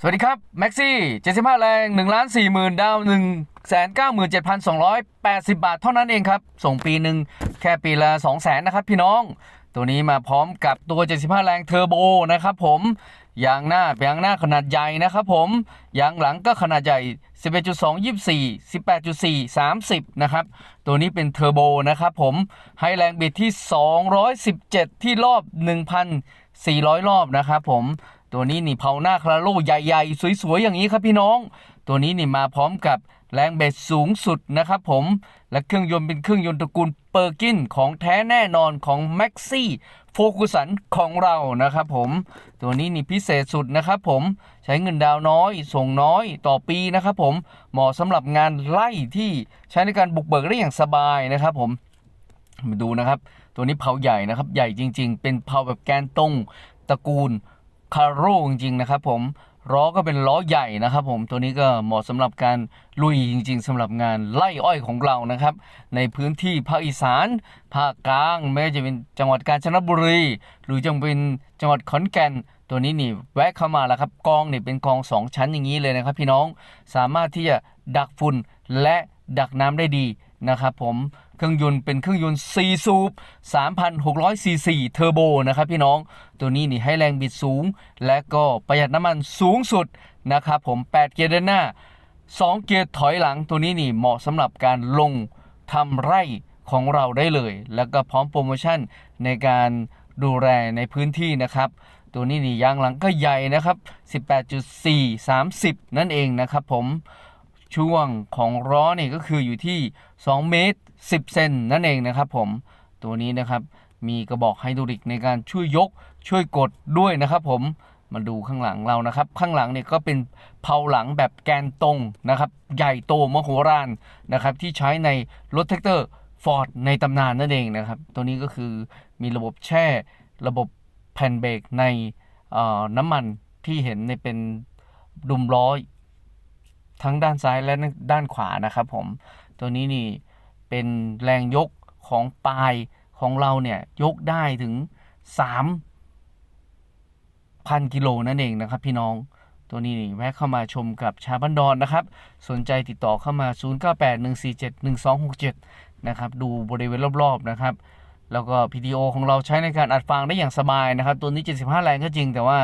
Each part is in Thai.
สวัสดีครับ แม็กซี่75แรง1ล้าน4หมื่นดาว 1 9 7 2 8 0 บาทเท่านั้นเองครับ ส่งปีหนึ่งแค่ปีละ 2 0 0แสนนะครับพี่น้อง ตัวนี้มาพร้อมกับตัว 75 แรงเทอร์โบนะครับผมยางหน้าเป็นยางหน้าขนาดใหญ่นะครับผมยางหลังก็ขนาดใหญ่ 11.2 24 18.4 30 นะครับ ตัวนี้เป็นเทอร์โบนะครับผมให้แรงบิดที่ 217 ที่รอบ 1,400 รอบนะครับผม ตัวนี้นี่เผาหน้าคาราโลใหญ่ๆ สวยๆ อย่างนี้ครับพี่น้อง ตัวนี้นี่มาพร้อมกับแรงเบสสูงสุดนะครับผม และเครื่องยนต์เป็นเครื่องยนต์ตระกูลเปอร์กินของแท้แน่นอนของแม็กซี่โฟกุสันของเรานะครับผม ตัวนี้นี่พิเศษสุดนะครับผม ใช้เงินดาวน้อย ส่งน้อยต่อปีนะครับผม เหมาะสำหรับงานไล่ที่ใช้ในการบุกเบิกได้อย่างสบายนะครับผม มาดูนะครับ ตัวนี้เผาใหญ่นะครับ ใหญ่จริง ๆ เป็นเผาแบบแกนตรงตระกูล คาร์โร่จริงๆนะครับผมล้อก็เป็นล้อใหญ่นะครับผมตัวนี้ก็เหมาะสำหรับการลุยจริง ๆสำหรับงานไล่อ้อยของเรานะครับ ในพื้นที่ภาคอีสาน ภาคกลางไม่ว่าจะเป็นจังหวัดกาญจนบุรี หรือจะเป็นจังหวัดขอนแก่น ตัวนี้นี่แวะเข้ามาแล้วครับกองนี่เป็นกองสองชั้นอย่างนี้เลยนะครับ พี่น้องสามารถที่จะดักฝุ่นและดักน้ำได้ดีนะครับผม เครื่องยนต์เป็นเครื่องยนต์4สูบ3,600ซีซีเทอร์โบนะครับพี่น้อง ตัวนี้นี่ให้แรงบิดสูง และก็ประหยัดน้ำมันสูงสุดนะครับผม 8 เกียร์เดินหน้า 2 เกียร์ถอยหลังตัวนี้นี่เหมาะสำหรับการลงทำไร่ของเราได้เลย แล้วก็พร้อมโปรโมชั่นในการดูแลในพื้นที่นะครับ ตัวนี้นี่ยางหลังก็ใหญ่นะครับ 18.4 30 นั่นเองนะครับผม ช่วงของล้อเนี่ยก็คืออยู่ที่ 2 เมตร 10 เซนนั่นเองนะครับผม ตัวนี้นะครับมีกระบอกไฮดรอลิกในการช่วยยกช่วยกดด้วยนะครับผมมาดูข้างหลังเรานะครับ ข้างหลังเนี่ยก็เป็นเพาหลังแบบแกนตรงนะครับ ใหญ่โตมโหฬารนะครับ ที่ใช้ในรถแท็กเตอร์ฟอร์ดในตำนานนั่นเองนะครับ ตัวนี้ก็คือมีระบบแช่ ระบบแผ่นเบรกในน้ำมันที่เห็นในเป็นดุมล้อ ทั้งด้านซ้ายและด้านขวานะครับผม ตัวนี้นี่เป็นแรงยกของปลายของเราเนี่ยยกได้ถึง 3,000 กิโลนั่นเองนะครับพี่น้องตัวนี้นี่แวะเข้ามาชมกับชาบันดอนนะครับ สนใจติดต่อเข้ามา 0981471267 นะครับ ดูบริเวณรอบๆนะครับ แล้วก็ PTO ของเราใช้ในการอัดฟังได้อย่างสบายนะครับ ตัวนี้ 75 แรงก็จริงแต่ว่า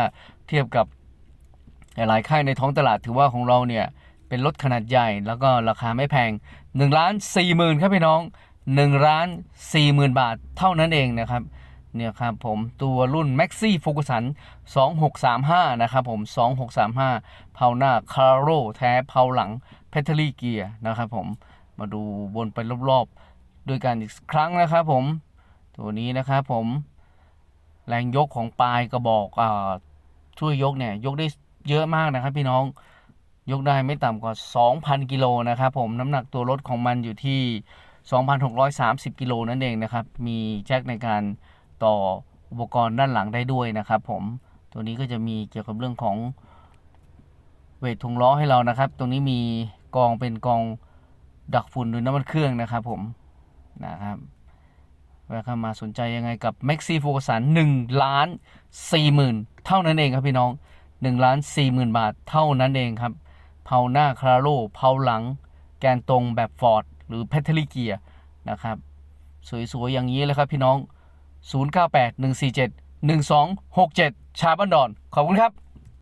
เทียบกับหลายค่ายในท้องตลาดถือว่าของเราเนี่ย เป็นรถขนาดใหญ่แล้วก็ราคาไม่แพง1ล้าน4หมื่นครับพี่น้อง1ล้าน4หมื่นบาทเท่านั้นเองนะครับเนี่ยครับผมตัวรุ่น Maxi f o c u s a n 2635 นะครับผม 2635 เผาหน้าคาร์โรแท้เผาหลังแพทเทอรี่เกียร์นะครับผมมาดูวนไปรอบๆ ด้วยกันอีกครั้งนะครับผม ตัวนี้นะครับผม แรงยกของปลายกระบอกอ่าช่วยยกเนี่ย ยกได้เยอะมากนะครับพี่น้อง ยกได้ไม่ต่ำกว่า 2,000 กิโลนะครับผมน้ำหนักตัวรถของมันอยู่ที่ 2,630 กิโลนั่นเองนะครับ มีแจ็คในการต่ออุปกรณ์ด้านหลังได้ด้วยนะครับผมตัวนี้ก็จะมีเกี่ยวกับเรื่องของเวทถุงล้อให้เรานะครับ ตรงนี้มีกองเป็นกองดักฝุ่นหรือน้ำมันเครื่องนะครับผมนะครับแวะเข้ามาสนใจยังไงกับ Maxi f o c u s 1ล้าน4หมื่นเท่านั้นเองครับพี่น้อง1ล้าน4หมื่นบาทเท่านั้นเองครับ เผาหน้าคาร์โลเผาหลัง แกนตรงแบบฟอร์ดหรือแพทเทอรี่เกียร์นะครับ สวยๆ อย่างนี้เลยครับพี่น้อง 0981471267 ชาบันดอน ขอบคุณครับ